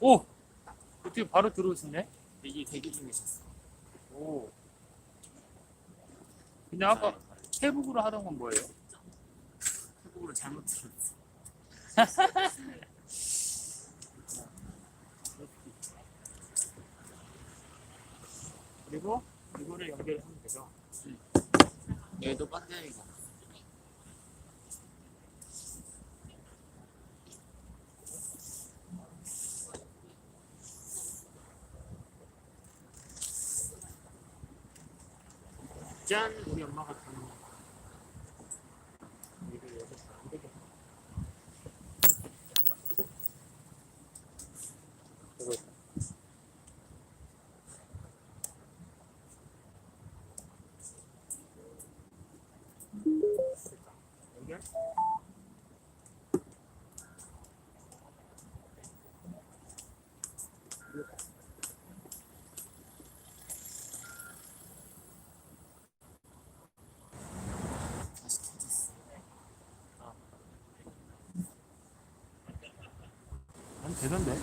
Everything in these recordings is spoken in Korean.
오! 어떻게 바로 들어오시네? 이게 대기 중에 있었어. 오. 근데 아까 회복으로 하던 건 뭐예요? 회복으로 잘못 들었어. 그리고 이거를 연결하면 되죠. 얘도 배터리가. 짠! 우리 엄마가 주는 거. 이거 여기서 안 되겠다. 이거 있다. 됐다. 연결? 다시 켜졌어. 안 되던데.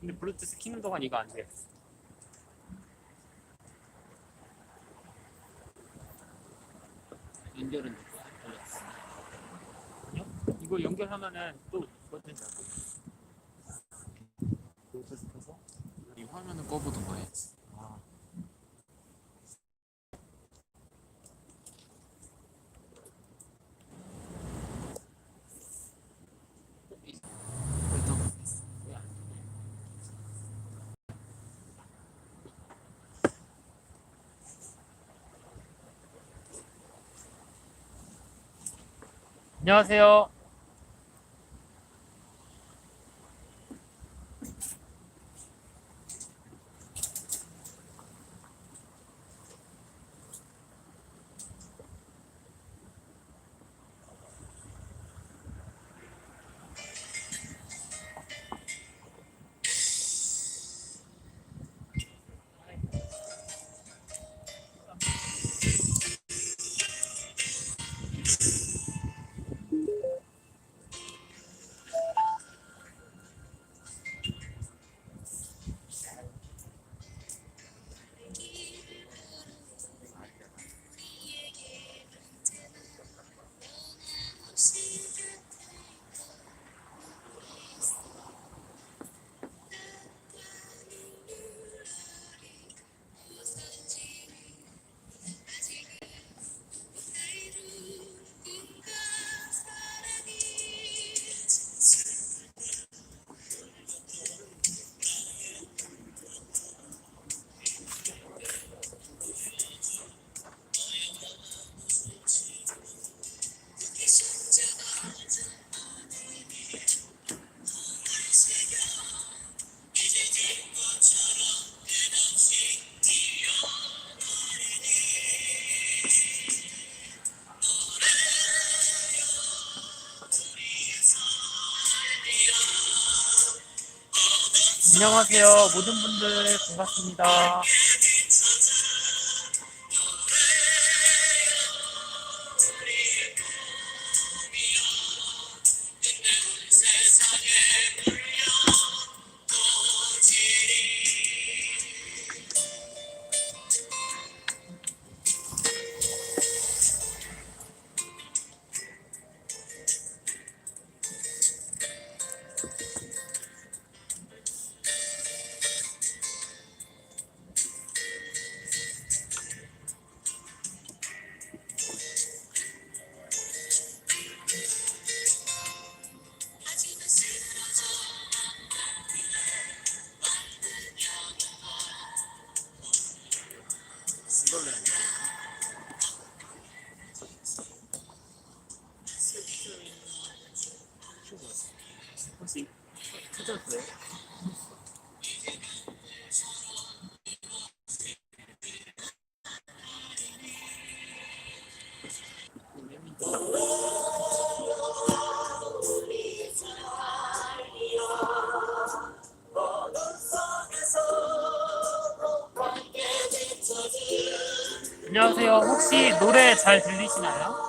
근데 블루투스 키는 동안 이거 안 돼. 연결은 걸렸어. 이거 연결하면은 또 된다고. 블루투스 켜서? 이 화면을 꺼보던가 해야지. 아. 일단 왜안 돼? 안녕하세요. 안녕하세요. 모든 분들 반갑습니다. 안녕하세요. 혹시 노래 잘 들리시나요?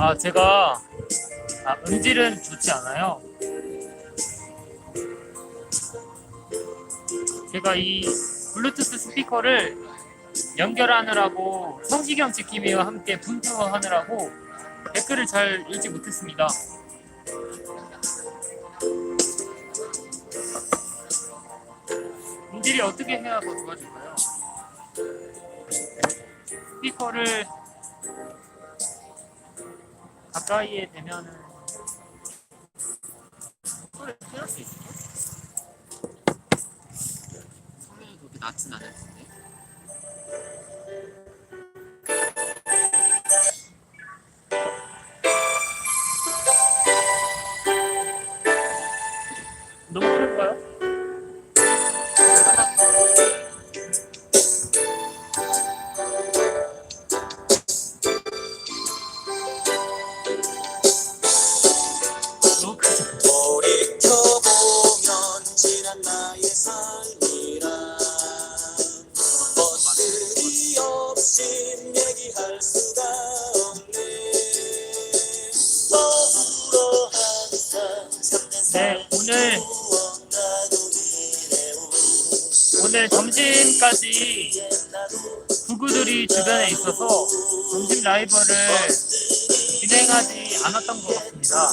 아 제가 아, 음질은 좋지 않아요. 제가 이 블루투스 스피커를 연결하느라고 성시경 지킴이와 함께 분투하느라고 댓글을 잘 읽지 못했습니다. 음질이 어떻게 해야 더 좋아질까요? 스피커를 가까이에 대면은 소리를 키울 수 있을까? 소리가 그렇게 낮진 않을 텐데. 네, 오늘 오늘 점심까지 구구들이 주변에 있어서 점심 라이브를 진행하지 않았던 것 같습니다.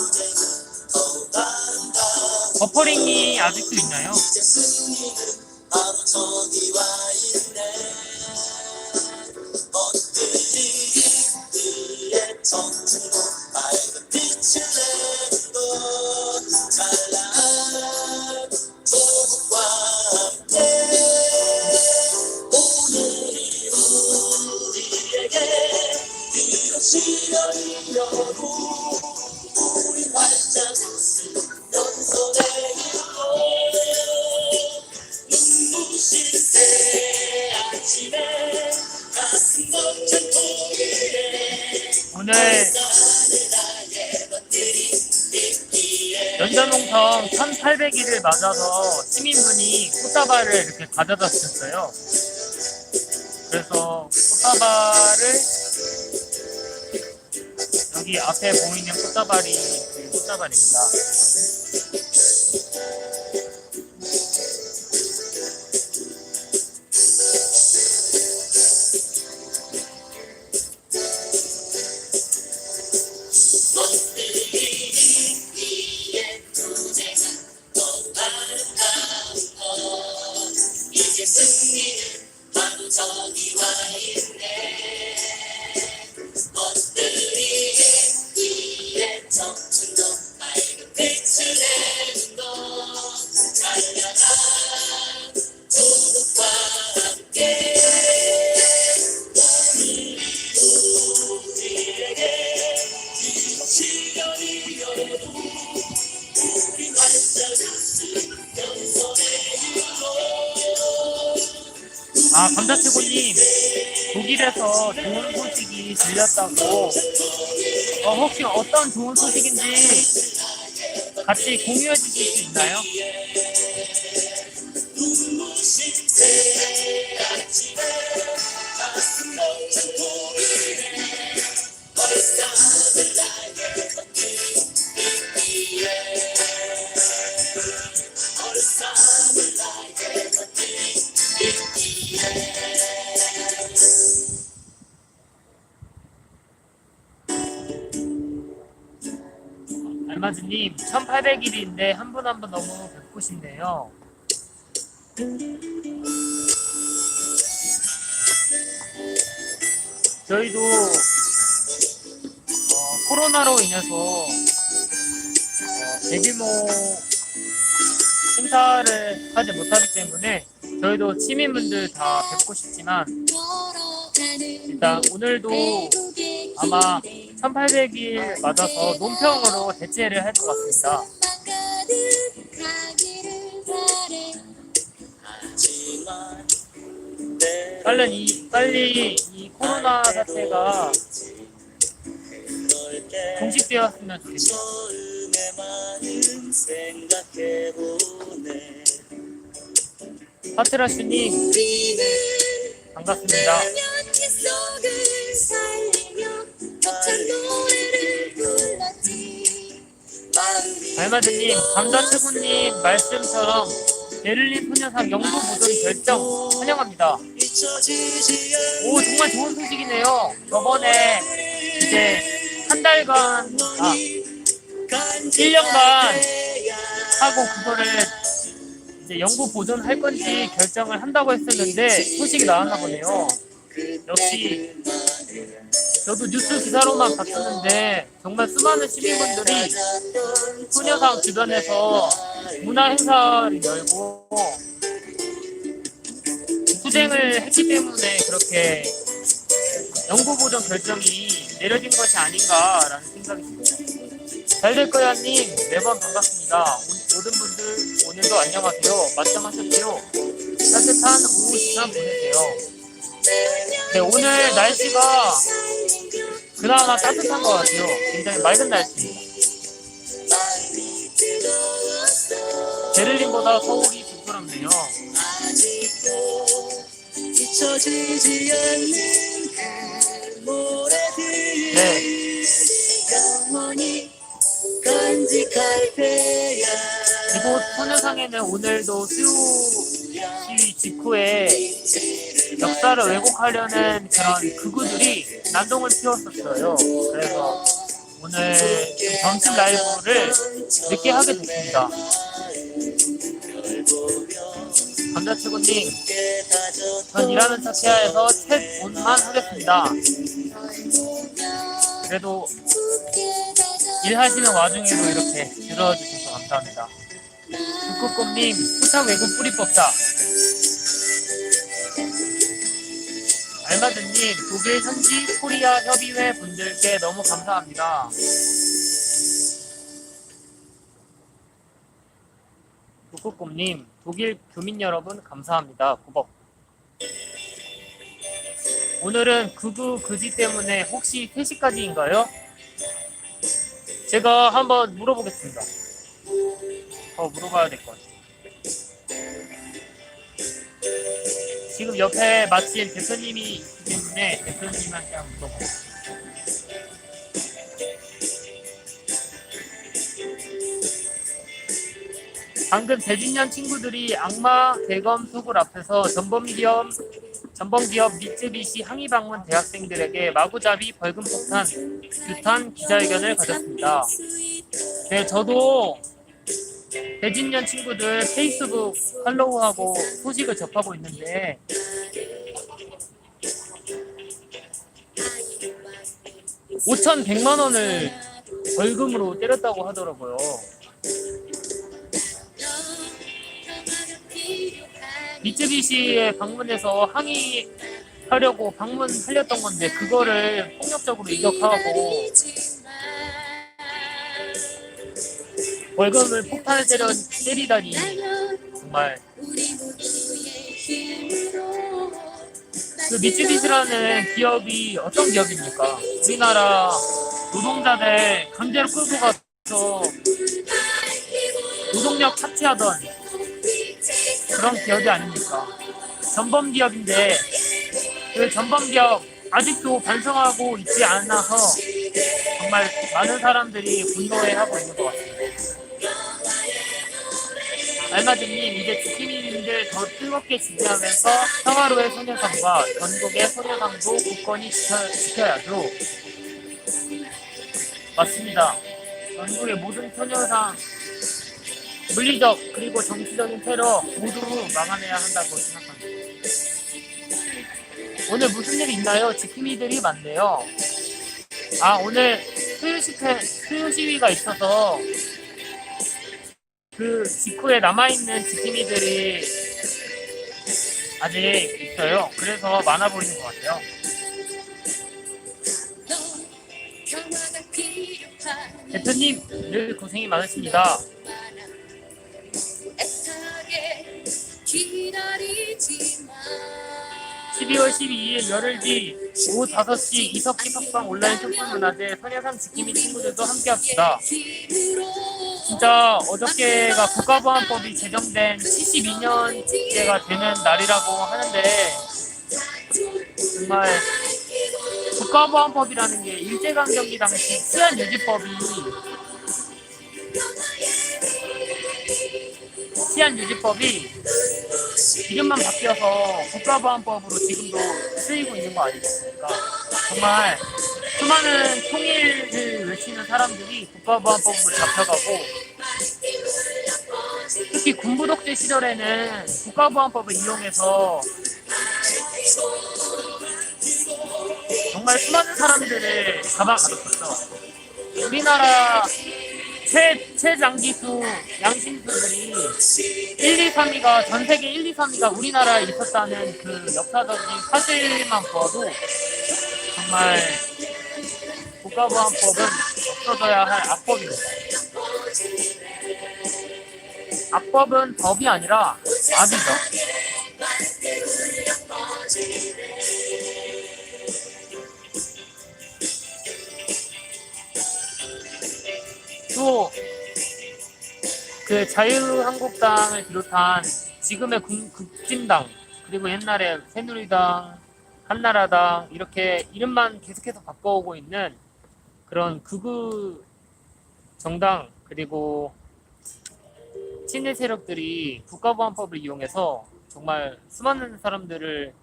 버퍼링이 아직도 있나요? 연자농성 1800일을 맞아서 시민분이 꽃다발을 이렇게 가져다 주셨어요. 그래서 꽃다발을 여기 앞에 보이는 꽃다발이 그 꽃다발입니다. 아, 감자치고님, 독일에서 좋은 소식이 들렸다고, 어, 혹시 어떤 좋은 소식인지 같이 공유해 주실 수 있나요? 800일인데 한 분 한 분 너무 뵙고 싶네요. 저희도 어, 코로나로 인해서 어, 대규모 행사를 하지 못하기 때문에 저희도 시민분들 다 뵙고 싶지만 일단 오늘도 아마 1800일 맞아서 논평으로 대체를 할 것 같습니다. 빨리 이 빨리 이 코로나 사태가 종식되었으면 생각해보네 파트라슈님 반갑습니다. 알마드님, 감자채구님 말씀처럼 베를린 소녀상 영구 보존 결정 환영합니다. 오 정말 좋은 소식이네요. 저번에 이제 한 달간 아 1년간 하고 그거를 이제 영구 보존할 건지 결정을 한다고 했었는데 소식이 나왔나 보네요. 역시 저도 뉴스 기사로만 봤었는데 정말 수많은 시민분들이 소녀상 주변에서 문화 행사를 열고 투쟁을 했기 때문에 그렇게 영구 보존 결정이 내려진 것이 아닌가라는 생각이 듭니다. 잘 될 거야님 매번 반갑습니다. 오- 모든 분들 오늘도 안녕하세요. 맞짱하셨지요? 따뜻한 오후 시간 보내세요. 네 오늘 날씨가 그나마 따뜻한 것 같아요. 굉장히 맑은 날씨입니다. 베를린보다 서울이 부끄럽네요. 네. 이곳 소녀상에는 오늘도 수요 시위 직후에 역사를 왜곡하려는 그런 극우들이 난동을 피웠었어요. 그래서 오늘 그 점심 라이브를 늦게 하게 됐습니다. 감자치고님, 전 일하는 차티아에서 챗 온만 하겠습니다. 그래도 일하시는 와중에도 이렇게 들어주셔서 감사합니다. 북극곰님, 후창 외국 뿌리 뽑자. 알마드님, 독일 현지 코리아 협의회 분들께 너무 감사합니다. 북극곰님, 독일 교민 여러분 감사합니다. 구벅. 오늘은 극우 그지 때문에 혹시 3시까지인가요? 제가 한번 물어보겠습니다. 더 물어봐야 될 것 같아요. 지금 옆에 마침 대표님이 때문에 대표님한테 한번 물어보겠습니다. 방금 대진년 친구들이 악마 대검 수굴 앞에서 전범기업 전범기업 미쯔비시 항의 방문 대학생들에게 마구잡이 벌금 폭탄 규탄 기자회견을 가졌습니다. 네, 저도 대진년 친구들 페이스북 팔로우하고 소식을 접하고 있는데 오천1 0 0만 원을 벌금으로 때렸다고 하더라고요. 미쯔비시에 방문해서 항의하려고 방문하렸던 건데 그거를 폭력적으로 이격하고 월급을 폭탄을 때려 때리다니 정말 그 미쯔비시라는 기업이 어떤 기업입니까? 우리나라 노동자들 강제로 끌고 가서 노동력 착취하던 그런 기업이 아닙니까? 전범 기업인데 그 전범 기업 아직도 반성하고 있지 않아서 정말 많은 사람들이 분노해하고 있는 것 같습니다. 알마드님 이제 지키민님들 더 뜨겁게 지지하면서 평화로의 소녀상과 전국의 소녀상도 굳건히 지켜, 지켜야죠. 맞습니다. 전국의 모든 소녀상 물리적 그리고 정치적인 테러 모두 막아내야 한다고 생각합니다. 오늘 무슨 일 있나요? 지킴이들이 많네요. 아 오늘 수요 시회 수요 시위가 있어서 그 직후에 남아 있는 지킴이들이 아직 있어요. 그래서 많아 보이는 것 같아요. 대표님 늘 고생이 많으십니다. 기다리지 마. 12월 12일 열흘 뒤 오후 5시 이석기 석방 온라인 쇼핑 문화제 소녀상 지킴이 친구들도 함께 합시다. 진짜 어저께가 국가보안법이 제정된 72년째가 되는 날이라고 하는데 정말 국가보안법이라는 게 일제강점기 당시 치안유지법이 치안유지법이 이름만 바뀌어서 국가보안법으로 지금도 쓰이고 있는 거 아니겠습니까? 정말 수많은 통일을 외치는 사람들이 국가보안법으로 잡혀가고 특히 군부 독재 시절에는 국가보안법을 이용해서 정말 수많은 사람들을 잡아가뒀었죠. 우리나라 최, 최장기수 양심수들이 1, 2, 3위가 전 세계 1, 2, 3위가 우리나라에 있었다는 그 역사적인 사실만 보아도 정말 국가보안법은 없어져야 할 악법입니다. 악법은 법이 아니라 악이죠. 또 그 자유한국당을 비롯한 지금의 국- 국진당 그리고 옛날에 새누리당, 한나라당 이렇게 이름만 계속해서 바꿔오고 있는 그런 극우 정당 그리고 친일 세력들이 국가보안법을 이용해서 정말 수많은 사람들을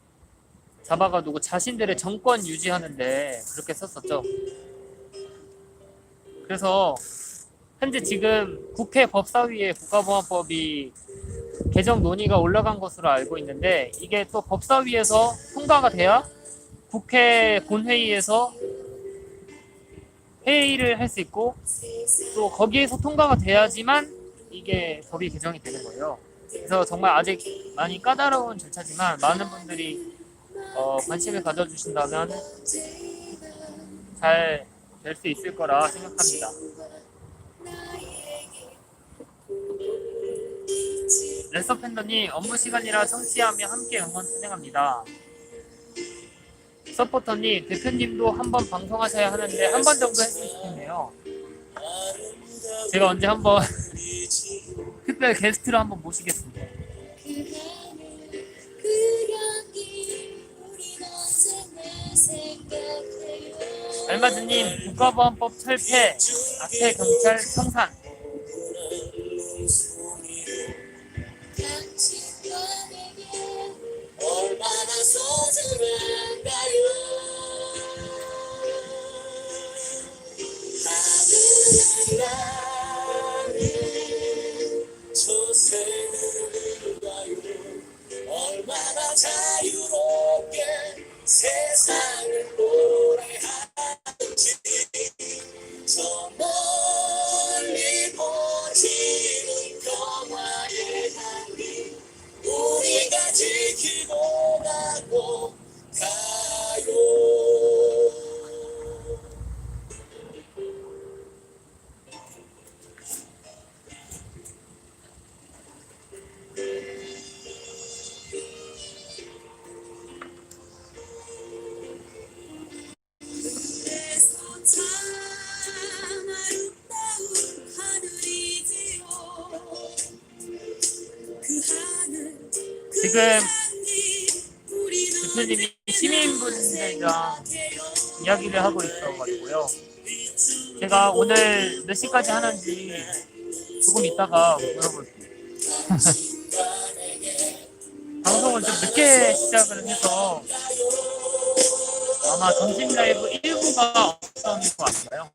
잡아가두고 자신들의 정권 유지하는데 그렇게 썼었죠. 그래서 현재 지금 국회 법사위에 국가보안법이 개정 논의가 올라간 것으로 알고 있는데 이게 또 법사위에서 통과가 돼야 국회 본회의에서 회의를 할 수 있고 또 거기에서 통과가 돼야지만 이게 법이 개정이 되는 거예요. 그래서 정말 아직 많이 까다로운 절차지만 많은 분들이 어, 관심을 가져주신다면 잘 될 수 있을 거라 생각합니다. 레서 팬더님 업무 시간이라 청취하며 함께 응원 진행합니다. 서포터님 대표님도 한 번 방송하셔야 하는데 한 번 정도 했으면 좋겠네요. 제가 언제 한번 특별 게스트로 한번 모시겠습니다. 알마즈님 국가보안법 철폐 악태 경찰 청산 몇 시까지 하는지 조금 이따가 물어볼게요. 방송을 좀 늦게 시작을 해서 아마 점심 라이브 1부가 없던 것 같아요.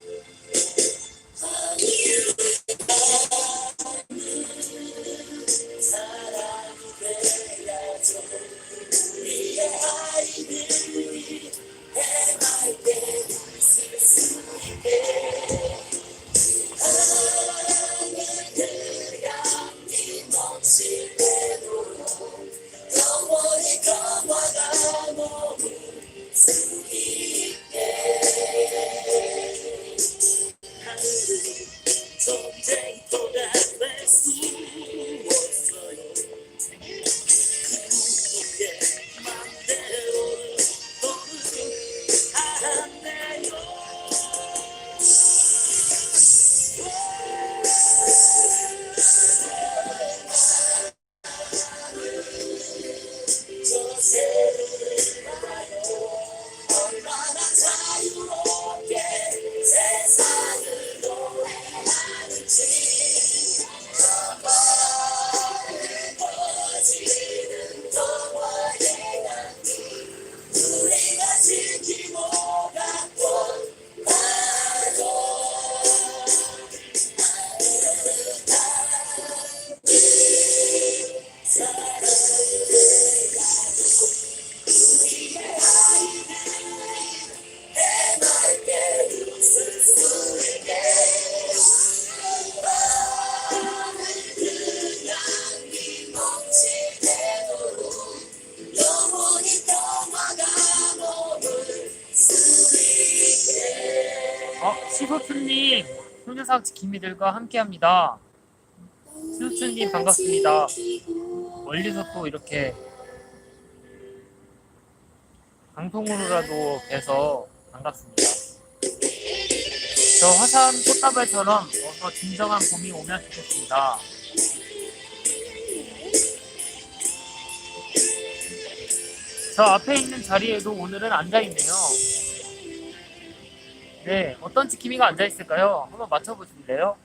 효녀상 지킴이들과 함께합니다. 시소춘님 반갑습니다. 멀리서 또 이렇게 방송으로라도 뵈서 반갑습니다. 저 화산 꽃다발처럼 어서 진정한 봄이 오면 좋겠습니다. 저 앞에 있는 자리에도 오늘은 앉아 있네요. 네, 어떤 지킴이가 앉아 있을까요? 한번 맞춰보실래요?